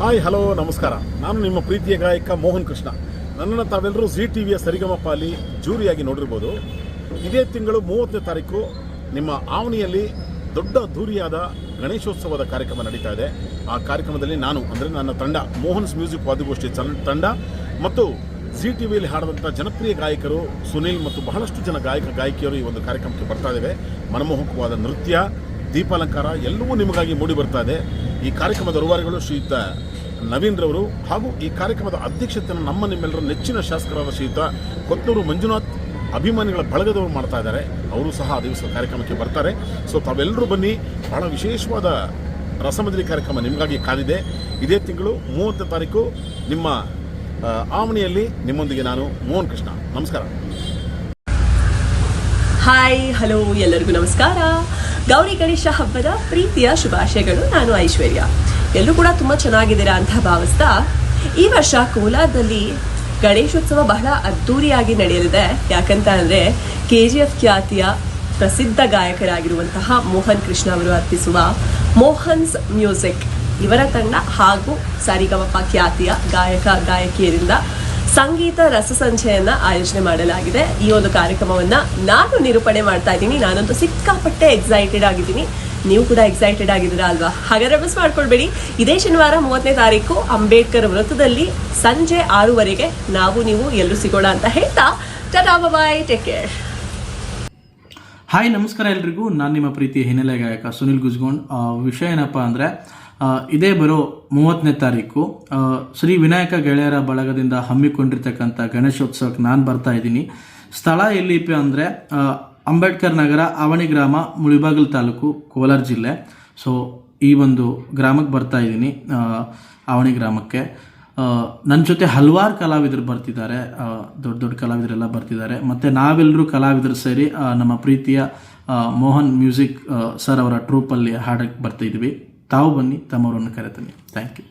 Hi, hello, ನಮಸ್ಕಾರ. ನಾನು ನಿಮ್ಮ ಪ್ರೀತಿಯ ಗಾಯಕ ಮೋಹನ್ ಕೃಷ್ಣ. ನನ್ನನ್ನು ತಾವೆಲ್ಲರೂ ಝೀ ಟಿ ವಿಯ ಸರಿಗಮಪ ಅಲ್ಲಿ ಜೂರಿಯಾಗಿ ನೋಡಿರ್ಬೋದು. ಇದೇ ತಿಂಗಳು ಮೂವತ್ತನೇ ತಾರೀಕು ನಿಮ್ಮ ಆವಣಿಯಲ್ಲಿ ದೊಡ್ಡ ಅದ್ಧೂರಿಯಾದ ಗಣೇಶೋತ್ಸವದ ಕಾರ್ಯಕ್ರಮ ನಡೀತಾ ಇದೆ. ಆ ಕಾರ್ಯಕ್ರಮದಲ್ಲಿ ನಾನು, ಅಂದರೆ ನನ್ನ ತಂಡ, ಮೋಹನ್ಸ್ ಮ್ಯೂಸಿಕ್ ವಾದ್ಯಗೋಷ್ಠಿ ತಂಡ ಮತ್ತು ಝೀ ಟಿ ವಿಯಲ್ಲಿ ಹಾಡಿದಂಥ ಜನಪ್ರಿಯ ಗಾಯಕರು ಸುನೀಲ್ ಮತ್ತು ಬಹಳಷ್ಟು ಜನ ಗಾಯಕ, ಗಾಯಕಿಯರು ಈ ಒಂದು ಕಾರ್ಯಕ್ರಮಕ್ಕೆ ಬರ್ತಾ ಇದ್ದೇವೆ ಮನಮೋಹಕವಾದ ನೃತ್ಯ, ದೀಪಾಲಂಕಾರ ಎಲ್ಲವೂ ನಿಮಗಾಗಿ ಮೂಡಿ ಬರ್ತಾ ಇದೆ. ಈ ಕಾರ್ಯಕ್ರಮದ ರೂವಾರಿಗಳು ಶ್ರೀಯುತ ನವೀನ್ ರವರು ಹಾಗೂ ಈ ಕಾರ್ಯಕ್ರಮದ ಅಧ್ಯಕ್ಷತೆಯನ್ನು ನಮ್ಮ ನಿಮ್ಮೆಲ್ಲರ ನೆಚ್ಚಿನ ಶಾಸಕರಾದ ಶ್ರೀಯುತ ಕೊತ್ತೂರು ಮಂಜುನಾಥ್ ಅಭಿಮಾನಿಗಳ ಬಳಗದವರು ಮಾಡ್ತಾ ಇದ್ದಾರೆ. ಅವರು ಸಹ ಆ ದಿವಸ ಕಾರ್ಯಕ್ರಮಕ್ಕೆ ಬರ್ತಾರೆ. ಸೊ ತಾವೆಲ್ಲರೂ ಬನ್ನಿ. ಬಹಳ ವಿಶೇಷವಾದ ರಸಮಂಜರಿ ಕಾರ್ಯಕ್ರಮ ನಿಮಗಾಗಿ ಕಾದಿದೆ ಇದೇ ತಿಂಗಳು ಮೂವತ್ತನೇ ತಾರೀಕು ನಿಮ್ಮ ಆವಣಿಯಲ್ಲಿ ನಿಮ್ಮೊಂದಿಗೆ ನಾನು ಮೋಹನ್ ಕೃಷ್ಣ. ನಮಸ್ಕಾರ. ಹಾಯ್ ಹಲೋ ಎಲ್ಲರಿಗೂ ನಮಸ್ಕಾರ. ಗೌರಿ ಗಣೇಶ ಹಬ್ಬದ ಪ್ರೀತಿಯ ಶುಭಾಶಯಗಳು. ನಾನು ಐಶ್ವರ್ಯ. ಎಲ್ಲರೂ ಕೂಡ ತುಂಬ ಚೆನ್ನಾಗಿದ್ದೀರಾ ಅಂತ ಭಾವಿಸ್ತಾ ಈ ವರ್ಷ ಕೋಲಾರದಲ್ಲಿ ಗಣೇಶೋತ್ಸವ ಬಹಳ ಅದ್ಧೂರಿಯಾಗಿ ನಡೆಯಲಿದೆ. ಯಾಕಂತ ಅಂದರೆ ಕೆ ಜಿ ಎಫ್ ಖ್ಯಾತಿಯ ಪ್ರಸಿದ್ಧ ಗಾಯಕರಾಗಿರುವಂತಹ ಮೋಹನ್ ಕೃಷ್ಣ ಅವರು ಅರ್ಪಿಸುವ ಮೋಹನ್ಸ್ ಮ್ಯೂಸಿಕ್ ಇವರ ತಂಡ ಹಾಗೂ ಸರಿಗಮಪ ಖ್ಯಾತಿಯ ಗಾಯಕ, ಗಾಯಕಿಯರಿಂದ ಸಂಗೀತ ರಸಸಂಚಯನ ಆಯೋಜನೆ ಮಾಡಲಾಗಿದೆ. ಈ ಒಂದು ಕಾರ್ಯಕ್ರಮವನ್ನ ನಾನು ನಿರೂಪಣೆ ಮಾಡ್ತಾ ಇದ್ದೀನಿ. ನಾನಂತೂ ಸಿಕ್ಕಾಪಟ್ಟೆ ಎಕ್ಸೈಟೆಡ್ ಆಗಿದ್ದೀನಿ. ನೀವು ಕೂಡ ಎಕ್ಸೈಟೆಡ್ ಆಗಿದ್ದೀರಾ ಅಲ್ವಾ? ಹಾಗಾದ್ರೆ ಮಿಸ್ ಮಾಡ್ಕೊಳ್ಬೇಡಿ. ಇದೇ ಶನಿವಾರ ಮೂವತ್ತನೇ ತಾರೀಕು ಅಂಬೇಡ್ಕರ್ ವೃತ್ತದಲ್ಲಿ ಸಂಜೆ ಆರೂವರೆಗೆ ನಾವು ನೀವು ಎಲ್ಲರೂ ಸಿಗೋಣ ಅಂತ ಹೇಳ್ತಾ, tata bye take care hi ನಮಸ್ಕಾರ ಎಲ್ರಿಗೂ. ನಾನು ನಿಮ್ಮ ಪ್ರೀತಿಯ ಹಿನ್ನೆಲೆ ಗಾಯಕ ಸುನಿಲ್ ಗುಜ್ಗೊಂಡ್. ವಿಷಯ ಏನಪ್ಪ ಅಂದರೆ ಇದೇ ಬರೋ ಮೂವತ್ತನೇ ತಾರೀಕು. ಶ್ರೀ ವಿನಾಯಕ ಗೆಳೆಯರ ಬಳಗದಿಂದ ಹಮ್ಮಿಕೊಂಡಿರ್ತಕ್ಕಂಥ ಗಣೇಶೋತ್ಸವಕ್ಕೆ ನಾನು ಬರ್ತಾ ಇದ್ದೀನಿ. ಸ್ಥಳ ಎಲ್ಲಿಪ್ಪ ಅಂದರೆ ಅಂಬೇಡ್ಕರ್ ನಗರ ಅವಣಿ ಗ್ರಾಮ, ಮುಳಿಬಾಗಿಲು ತಾಲೂಕು, ಕೋಲಾರ ಜಿಲ್ಲೆ. ಸೊ ಈ ಒಂದು ಗ್ರಾಮಕ್ಕೆ ಬರ್ತಾ ಇದ್ದೀನಿ ಅವಣಿ ಗ್ರಾಮಕ್ಕೆ. ನನ್ನ ಜೊತೆ ಹಲವಾರು ಕಲಾವಿದರು ಬರ್ತಿದ್ದಾರೆ. ದೊಡ್ಡ ದೊಡ್ಡ ಕಲಾವಿದರೆಲ್ಲ ಬರ್ತಿದ್ದಾರೆ. ಮತ್ತು ನಾವೆಲ್ಲರೂ ಕಲಾವಿದರು ಸೇರಿ ನಮ್ಮ ಪ್ರೀತಿಯ ಮೋಹನ್ ಮ್ಯೂಸಿಕ್ ಸರ್ ಅವರ ಟ್ರೂಪಲ್ಲಿ ಹಾಡಕ್ಕೆ ಬರ್ತಿದ್ವಿ. ತಾವು ಬನ್ನಿ, ತಮ್ಮವರನ್ನು ಕರೆತೀನಿ ಥ್ಯಾಂಕ್ ಯು